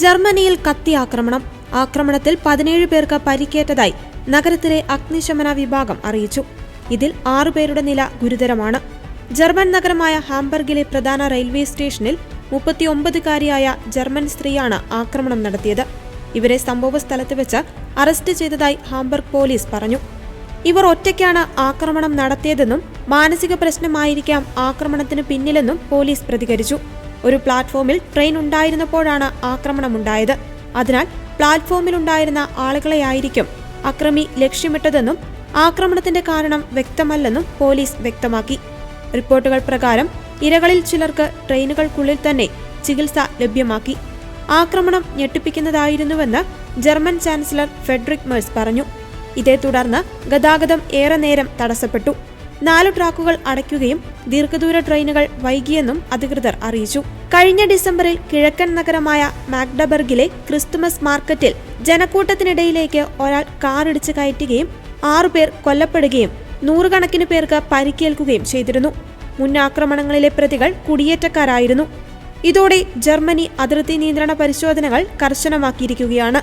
ജർമ്മനിയിൽ കത്തി ആക്രമണം. ആക്രമണത്തിൽ പതിനേഴ് പേർക്ക് പരിക്കേറ്റതായി നഗരത്തിലെ അഗ്നിശമന വിഭാഗം അറിയിച്ചു. ഇതിൽ ആറുപേരുടെ നില ഗുരുതരമാണ്. ജർമ്മൻ നഗരമായ ഹാംബർഗിലെ പ്രധാന റെയിൽവേ സ്റ്റേഷനിൽ മുപ്പത്തിയൊമ്പതുകാരിയായ ജർമ്മൻ സ്ത്രീയാണ് ആക്രമണം നടത്തിയത്. ഇവരെ സംഭവ സ്ഥലത്ത് വെച്ച് അറസ്റ്റ് ചെയ്തതായി ഹാംബർഗ് പോലീസ് പറഞ്ഞു. ഇവർ ഒറ്റയ്ക്കാണ് ആക്രമണം നടത്തിയതെന്നും മാനസിക പ്രശ്നമായിരിക്കാം ആക്രമണത്തിന് പിന്നിലെന്നും പോലീസ് പ്രതികരിച്ചു. ഒരു പ്ലാറ്റ്ഫോമിൽ ട്രെയിൻ ഉണ്ടായിരുന്നപ്പോഴാണ് ആക്രമണമുണ്ടായത്. അതിനാൽ പ്ലാറ്റ്ഫോമിലുണ്ടായിരുന്ന ആളുകളെയായിരിക്കും അക്രമി ലക്ഷ്യമിട്ടതെന്നും ആക്രമണത്തിന്റെ കാരണം വ്യക്തമല്ലെന്നും പോലീസ് വ്യക്തമാക്കി. റിപ്പോർട്ടുകൾ പ്രകാരം ഇരകളിൽ ചിലർക്ക് ട്രെയിനുകൾക്കുള്ളിൽ തന്നെ ചികിത്സ ലഭ്യമാക്കി. ആക്രമണം ഞെട്ടിപ്പിക്കുന്നതായിരുന്നുവെന്ന് ജർമ്മൻ ചാൻസലർ ഫെഡറിക് മേഴ്സ് പറഞ്ഞു. ഇതേ തുടർന്ന് ഗതാഗതം ഏറെ നേരം തടസ്സപ്പെട്ടു. നാല് ട്രാക്കുകൾ അടയ്ക്കുകയും ദീർഘദൂര ട്രെയിനുകൾ വൈകിയെന്നും അധികൃതർ അറിയിച്ചു. കഴിഞ്ഞ ഡിസംബറിൽ കിഴക്കൻ നഗരമായ മാഗ്ഡബർഗിലെ ക്രിസ്തുമസ് മാർക്കറ്റിൽ ജനക്കൂട്ടത്തിനിടയിലേക്ക് ഒരാൾ കാറിടിച്ച് കയറ്റുകയും ആറുപേർ കൊല്ലപ്പെടുകയും നൂറുകണക്കിന് പേർക്ക് പരിക്കേൽക്കുകയും ചെയ്തിരുന്നു. മുൻ ആക്രമണങ്ങളിലെ പ്രതികൾ കുടിയേറ്റക്കാരായിരുന്നു. ഇതോടെ ജർമ്മനി അതിർത്തി നിയന്ത്രണ പരിശോധനകൾ കർശനമാക്കിയിരിക്കുകയാണ്.